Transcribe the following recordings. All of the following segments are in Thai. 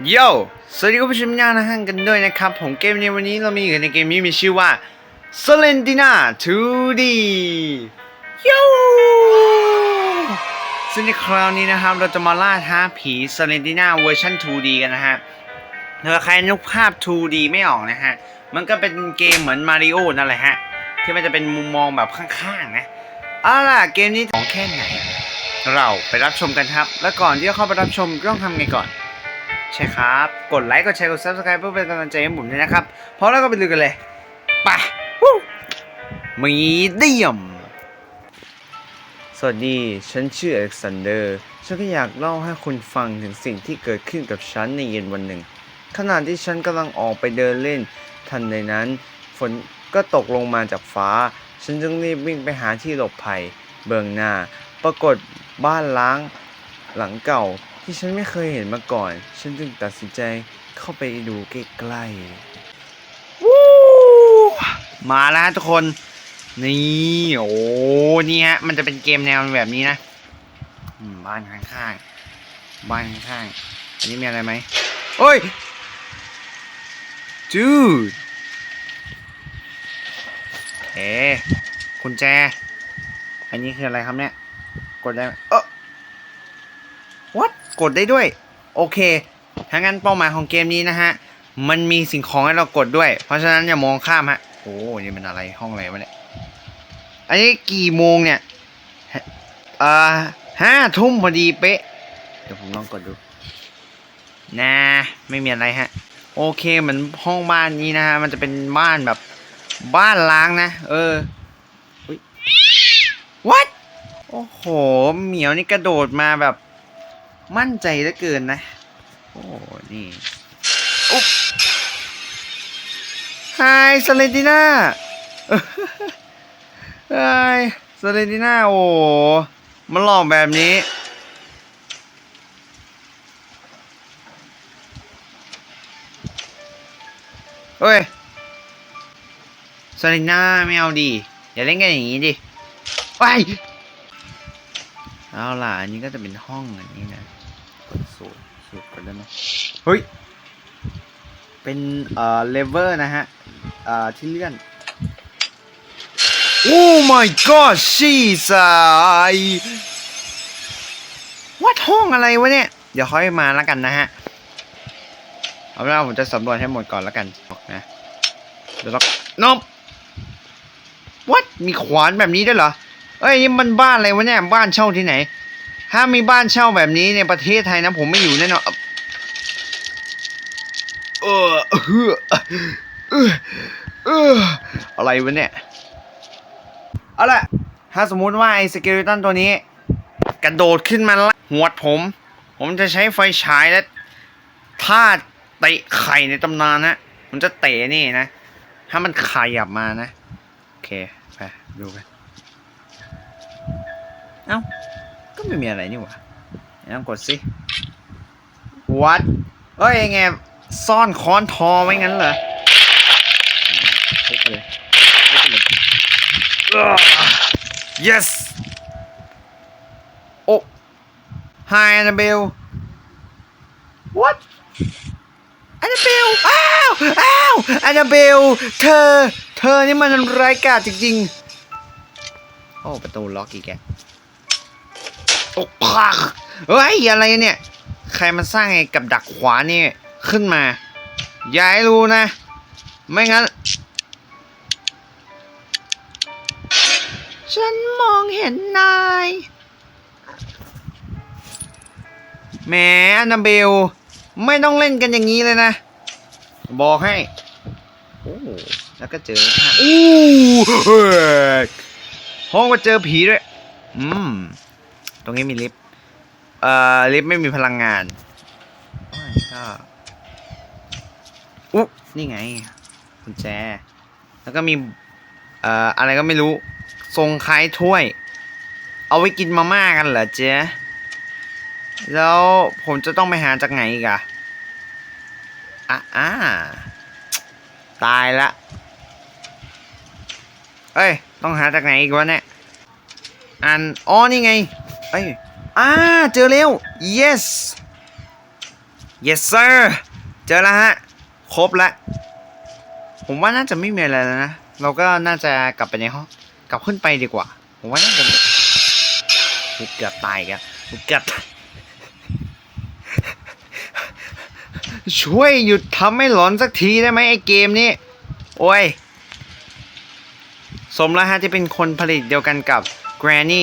โยสวัสดีคุณผู้ชมย่านกันด้วยนะครับ ผมเกมในวันนี้เรามีอยู่ในเกมนี้มีชื่อว่า s o l e n t i n a 2D โยซึ่งในคราวนี้นะครับ เราจะมาล่าท้าผี s o l e n t i n a เวอร์ชัน 2D กันนะฮะถ้าใครนึกภาพ 2D ไม่ออกนะฮะ มันก็เป็นเกมเหมือนมาริโอนั่นแหละฮะ ที่มันจะเป็นมุมมองแบบข้างๆนะเอาล่ะเกมนี้ของแค่ไหน เราไปรับชมกันครับ แล้วก่อนที่จะเข้าไปรับชมต้องทำไงก่อน ใช่ครับ กดไลค์กดแชร์กด subscribe เพื่อเป็นกำลังใจให้ผมด้วยนะครับพร้อมแล้วก็ไปดูกันเลยไปวู้มีเดียม สวัสดี ฉันชื่ออเล็กซานเดอร์ ฉันก็อยากเล่าให้คุณฟังถึงสิ่งที่เกิดขึ้นกับฉันในเย็นวันหนึ่ง ขณะที่ฉันกำลังออกไปเดินเล่น ทันใดนั้น ฝนก็ตกลงมาจากฟ้า ฉันจึงรีบวิ่งไปหาที่หลบภัย เบื้องหน้า ปรากฏบ้านล้างหลังเก่า ที่ฉันไม่เคยเห็นมาก่อน ฉันจึงตัดสินใจเข้าไปดูใกล้ๆวู้มาแล้วฮะทุกคน นี่โอ้นี่ฮะ มันจะเป็นเกมแนวแบบนี้นะบ้านข้างๆบ้านข้างๆอันนี้มีอะไรไหมโอ้ยจูดเอ๊กุญแจ อันนี้คืออะไรครับเนี่ย กดได้เออ what กดได้ด้วย โอเคถ้างั้นเป้าหมายของเกมนี้นะฮะ มันมีสิ่งของให้เรากดด้วย เพราะฉะนั้นอย่ามองข้ามฮะ โอ้นี่มันอะไรห้องอะไรวะเนี่ย อันนี้กี่โมงเนี่ยเอ่อห้าทุ่มพอดีเป๊ะ เดี๋ยวผมลองกดดูนะไม่มีอะไรฮะ โอเคเหมือนห้องบ้านนี้นะฮะ มันจะเป็นบ้านแบบบ้านล้างนะ เอออุ๊ย what โอ้โห เหมียวนี่กระโดดมาแบบ มั่นใจเหลือเกินนะ โอ้นี่อุ๊บไฮสเลติน่าไฮสเลติน่าโอ้มันหลอกแบบนี้เฮ้ยสเลติน่าไม่เอาดีอย่าเล่นกันอย่างนี้ดิไปเอาล่ะ อันนี้ก็จะเป็นห้องอันนี้นะ สูตรสูตรกดได้ไหมเฮ้ย เป็นเอ่อเลเวอร์นะฮะ เอ่อที่เลื่อน โอ้ my god ชีสายวัดห้องอะไรวะเนี่ย เดี๋ยวค่อยมาแล้วกันนะฮะ เอาเป็นว่าผมจะสำรวจให้หมดก่อนแล้วกันนะเดี๋ยวเรานบวัดมีขวานแบบนี้ด้วยเหรอ เอ้ยนี่มันบ้านอะไรวะเนี่ย บ้านเช่าที่ไหน ถ้ามีบ้านเช่าแบบนี้ในประเทศไทยนะ ผมไม่อยู่แน่นอนเออเออเออเอออะไรวะเนี่ยเอาละถ้าสมมุติว่าไอ้สเกเลตันตัวนี้ กระโดดขึ้นมาละหวดผม ผมจะใช้ไฟฉายและท่าเตะไข่ในตำนานนะผมจะเตะนี่นะ ถ้ามันขยับมานะ โอเค ไป ดูกัน เอ้า ก็ไม่มีอะไรนี่หว่าลองกดสิวัดเอ้ยไง ซ่อนค้อนทอไว้งั้นเหรอทุบไปเลยทุบไปเลย yes โอ้ hi Annabelle what Annabelle อ้าว อ้าว Annabelle เธอ เธอนี่มันร้ายกาจจริงๆ โอ้ ประตูล็อกอีกแก โอ้พักเฮ้ยอะไรเนี่ย ใครมันสร้างไอ้กับดักขวานี่ขึ้นมา อย่าให้รู้นะ ไม่งั้น ฉันมองเห็นนายแหมอนาเบล ไม่ต้องเล่นกันอย่างนี้เลยนะ บอกให้ โอ้แล้วก็เจอฮะอู้เฮ้ยห้องก็เจอผีด้วย อืม ตรงนี้มีลิฟต์เอ่อลิฟต์ไม่มีพลังงานโอ้ยก็อุ๊นี่ไงกุญแจ แล้วก็มีเอ่ออะไรก็ไม่รู้ทรงคล้ายถ้วย เอาไว้กินมาม่ากันเหรอเจ๊แล้วผมจะต้องไปหาจากไหนอีกอะอะอ่าตายละ เอ้ย ต้องหาจากไหนอีกวะเนี่ย อัน อ๋อ นี่ไง เอ้ยอ่าเจอแล้ว yes yes sir เจอแล้วฮะ ครบแล้วผมว่าน่าจะไม่มีอะไรแล้วนะ เราก็น่าจะกลับไปในห้อง กลับขึ้นไปดีกว่า ผมว่าน่าจะเกือบตายกันกูเกือบช่วยหยุดทำให้หลอนสักทีได้ไหมไอ้เกมนี้ โอ้ย สมแล้วฮะที่เป็นคนผลิตเดียวกันกับ Granny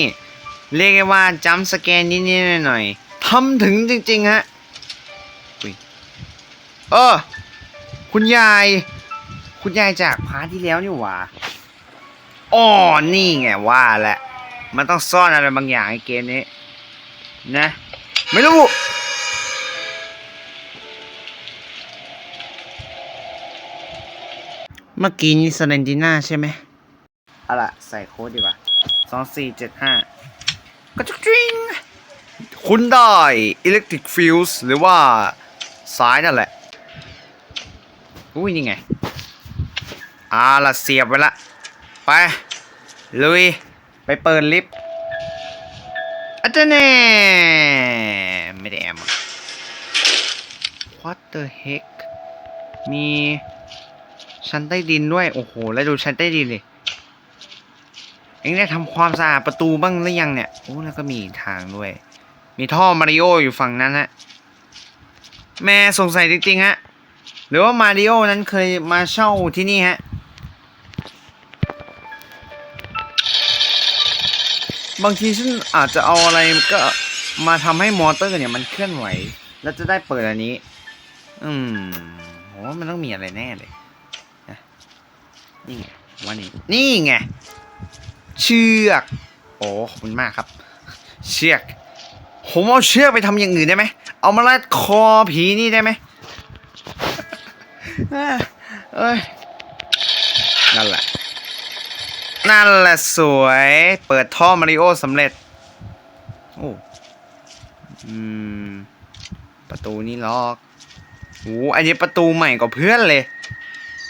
เรียกได้ว่าจัมสแกนนิดๆหน่อยๆทำถึงจริงๆฮะเออ คุณยาย คุณยายจากพาร์ทที่แล้วนี่หว่าอ๋อนี่ไงว่าแหละ มันต้องซ่อนอะไรบางอย่างในเกมนี้ นะ ไม่รู้เมื่อกี้นี่สเลนติน่าใช่ไหมเอาล่ะ ใส่โค้ดดีกว่าสองสี่เจ็ดห้า ก็จะกริงคุณได้ Electric Fuse หรือว่าสายนั่นแหละ อุ้ย นี่ไงเอาล่ะเสียบไว้ละ ไป ลุย ไปเปิดลิฟต์อาจารย์แน่ไม่ได้แอมอะ What the heck มีชั้นใต้ดินด้วย โอ้โห แล้วดูชั้นใต้ดินเลย เอ็งได้ทำความสะอาดประตูบ้างหรือยังเนี่ยโอ้แล้วก็มีทางด้วย มีท่อมาริโออยู่ฝั่งนั้นฮะแม่สงสัยจริงๆฮะหรือว่ามาริโอนั้นเคยมาเช่าที่นี่ฮะบางทีฉันอาจจะเอาอะไรก็มาทำให้มอเตอร์เนี่ยมันเคลื่อนไหว แล้วจะได้เปิดอันนี้ อืมโหมันต้องมีอะไรแน่เลยนี่ไงว่านี่นี่ไง เชือกโอ้ขอบคุณมากครับ เชือกผมเอาเชือกไปทำอย่างอื่นได้ไหมเอามาลัดคอผีนี่ได้ไหมเอ้ยนั่นแหละ นั่นแหละสวย เปิดท่อมาริโอสำเร็จ โอ้อืม ประตูนี่ล็อกโอ้อันนี้ประตูใหม่กว่าเพื่อนเลย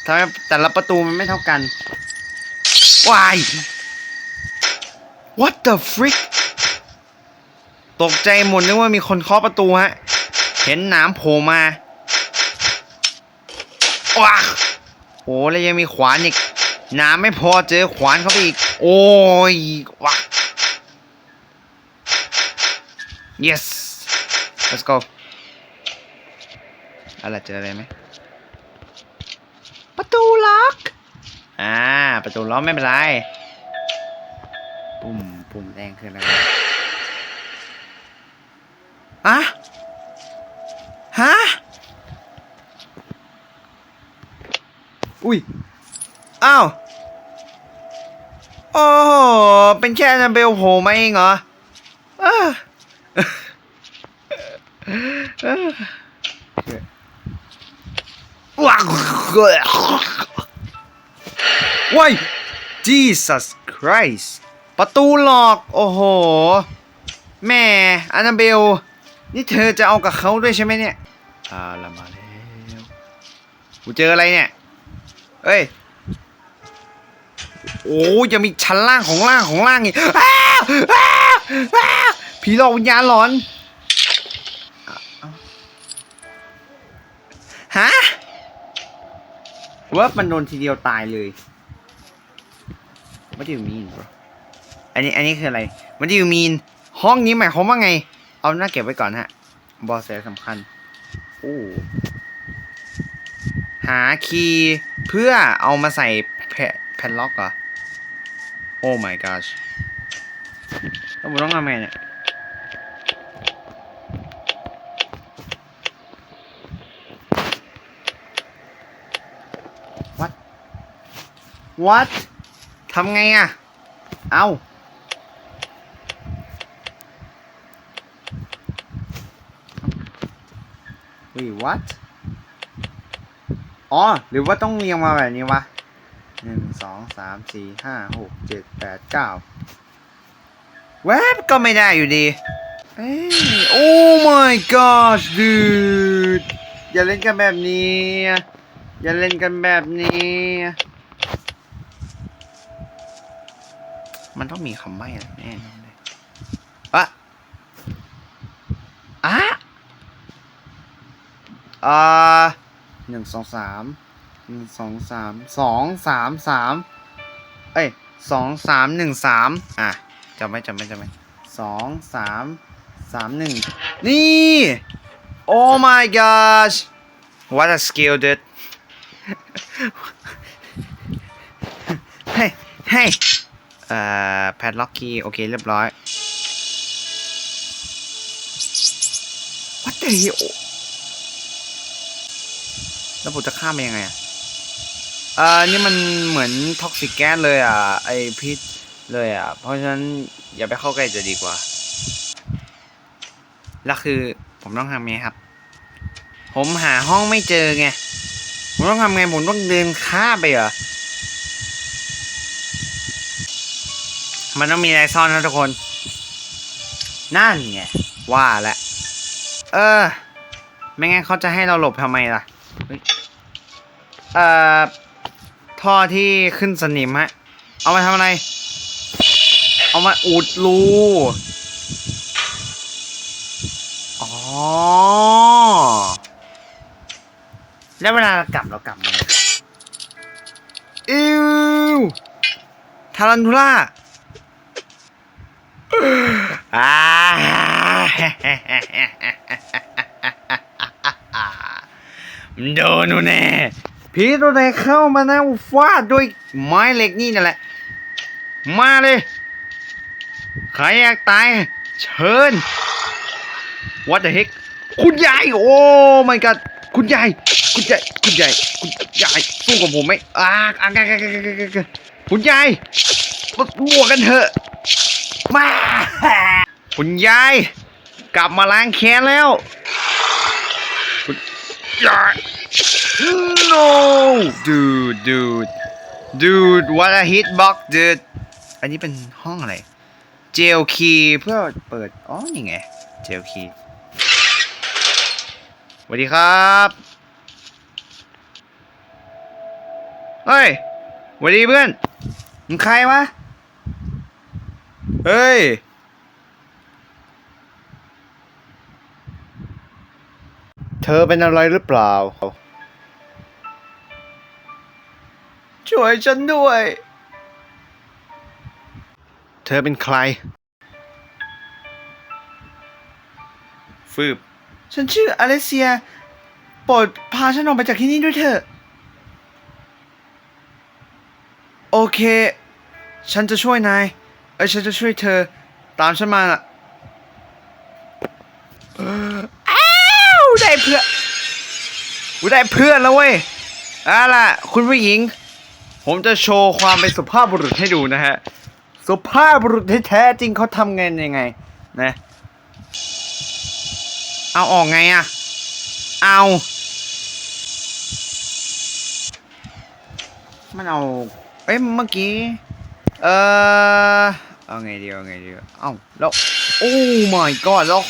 ทำไมแต่ละประตูมันไม่เท่ากัน วาย What the frick ตกใจหมดนึกว่ามีคนเคาะประตูฮะ เห็นหนามโผล่มาว้าโอ้แล้วยังมีขวานอีกหนามไม่พอเจอขวานเข้าไปอีก โอ้ยว้า yes let's go อะไรเจออะไรไหมประตูล็อก อ่า ประตูล็อกไม่เป็นไร ปุ่มปุ่มแดงคืออะไรวะอะฮะอุ้ย อ้าว โอ้โห เป็นแค่นาเบลโผล่มาเองเหรอเออเออว้าวว้าย Jesus Christ ประตูหลอก โอ้โห แม่อานาเบล นี่เธอจะเอากับเขาด้วยใช่ไหมเนี่ยอาละมาแล้วกูเจออะไรเนี่ย เอ้ย โอ้ยังมีชั้นล่างของล่างของล่างอีกผีหลอกวิญญาณหลอน ฮะว่ามันโดนทีเดียวตายเลย What do you mean bro อันนี้อันนี้คืออะไร What do you mean ห้องนี้หมายความว่าไง เอาหน้าเก็บไว้ก่อนฮะบอสแสสำคัญโอ้หาคีย์เพื่อเอามาใส่แผ่นล็อกเหรอ โอ้ my gosh แล้วผมต้องทำไงเนี่ย what what ทำไงอะเอา wait what อ๋อ หรือว่าต้องเรียงมาแบบนี้วะหนึ่งสองสามสี่ห้าหกเจ็ดแปดเก้าแวบก็ไม่ได้อยู่ดีเอ้ย oh my gosh dude อย่าเล่นกันแบบนี้ อย่าเล่นกันแบบนี้ มันต้องมีคำใบ้อะไรแน่นอนเลย อะอะอ่าหนึ่งสองสามหนึ่งสองสามสองสามสามเอ้ยสองสามหนึ่งสามอะจำไว้จำไว้จำไว้สองสามสามหนึ่งนี่ oh my gosh what a skill dude เฮ้ยเฮ้ยเอ่อแพดล็อกคีย์โอเคเรียบร้อย what the hell แล้วผมจะข้ามไปยังไงอะอ่อนี่มันเหมือนท็อกซิกแก๊สเลยอะ ไอพิษเลยอะ เพราะฉะนั้นอย่าไปเข้าใกล้จะดีกว่า แล้วคือผมต้องทำไงครับ ผมหาห้องไม่เจอไง ผมต้องทำไง ผมต้องเดินข้าไปเหรอ มันต้องมีอะไรซ่อนนะทุกคน นั่นไง ว่าแล้วเออ ไม่งั้นเขาจะให้เราหลบทำไมล่ะ เฮ้ยเอ่อท่อที่ขึ้นสนิมฮะ เอามาทำอะไร เอามาอุดรูอ๋อ แล้วเวลาเรากลับเรากลับยังไงอิวทารันทูล่าอ่า โดนูแน่ผีตัวไหนเข้ามานะฟาดด้วยไม้เหล็กนี่นั่นแหละ มาเลย ใครอยากตาย เชิญ What the heck คุณยายโอ้ my god คุณยายคุณยายคุณยายคุณยายสู้กับผมไหมอ่าอ่าอ่าอ่าอ่าคุณยายมาบวกกันเถอะ มา คุณยาย กลับมาล้างแค้นแล้ว no dude dude dude what a hitbox dude อันนี้เป็นห้องอะไร เจลคีย์เพื่อเปิด อ๋อ นี่ไง เจลคีย์สวัสดีครับ เฮ้ยสวัสดีเพื่อนมึงใครวะ เฮ้ย เธอเป็นอะไรหรือเปล่า ช่วยฉันด้วย เธอเป็นใคร ฟืบ ฉันชื่ออเลเซีย โปรดพาฉันออกไปจากที่นี่ด้วยเถอะ โอเค ฉันจะช่วยนาย เอ้ยฉันจะช่วยเธอ ตามฉันมาน่ะอ้าวได้เพื่อนูได้เพื่อนแล้วเว้ยเอาล่ะ คุณผู้หญิง ผมจะโชว์ความเป็นสุภาพบุรุษให้ดูนะฮะ สุภาพบุรุษแท้จริงเขาทำไงยังไง นะ เอาออกไงอะเอา มันเอา เอ้ยเมื่อกี้ เออเอาไงดีเอาไงดีเอ้าแล้ว โอ้ my god แล้ว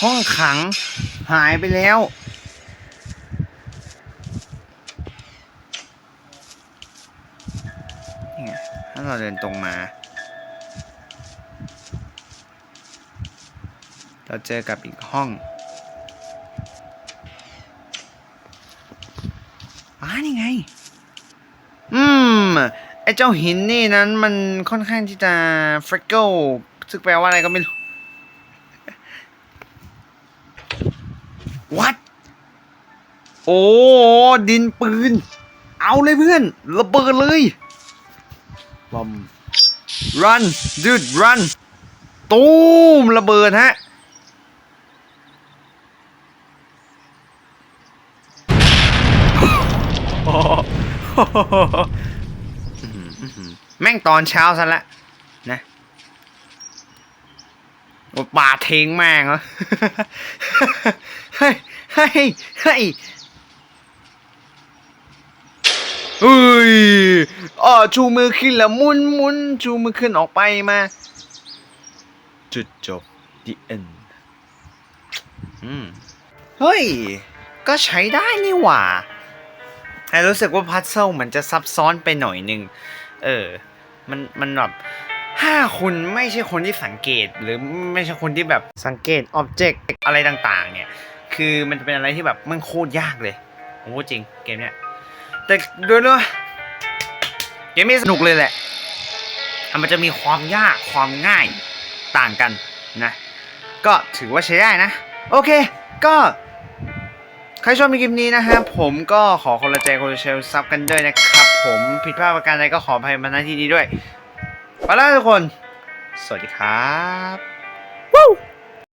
ห้องขังหายไปแล้ว นี่ไงถ้า เราเดินตรงมา เราเจอกับอีกห้องอ่านี่ไง อืม ไอเจ้าหินนี่นั้นมันค่อนข้างที่จะฟริกเกิลซึ่งแปลว่าอะไรก็ไม่รู้ What โอ้ ดินปืน เอาเลยเพื่อน ระเบิดเลย บอม run dude run ตูมระเบิดฮะ แม่งตอนเช้าซะละนะป่าดทิ้งแม่งเหรอ เฮ้ย เฮ้ย เฮ้ย เฮ้ยอ๋อชูมือขึ้นแล้วมุนมุนชูมือขึ้นออกไปมา จุดจบ the end อืมเฮ้ย ก็ใช้ได้นี่หว่าแต่รู้สึกว่าพัซเซิลมันจะซับซ้อนไปหน่อยนึง เออ มันมันแบบถ้าคุณไม่ใช่คนที่สังเกตหรือไม่ใช่คนที่แบบสังเกตอ็อบเจกต์อะไรต่างๆ เนี่ยคคือมันจะเป็นอะไรที่แบบมันโคตรยากเลยโอ้จริงเกมเนี้ย แต่ดูเนอะเกมนี้สนุกเลยแหละอะมันจะมีความยากความง่ายต่างกันนะ ก็ถือว่าใช้ได้นะ โอเค ก็ ใครชอบในคลิปนี้นะฮะผมก็ขอคนละใจคนละเชลซับกันด้วยนะครับ ผมผิดพลาดประการใดก็ขออภัยมาณที่นี้ด้วยไปแล้วทุกคน สวัสดีครับ Woo!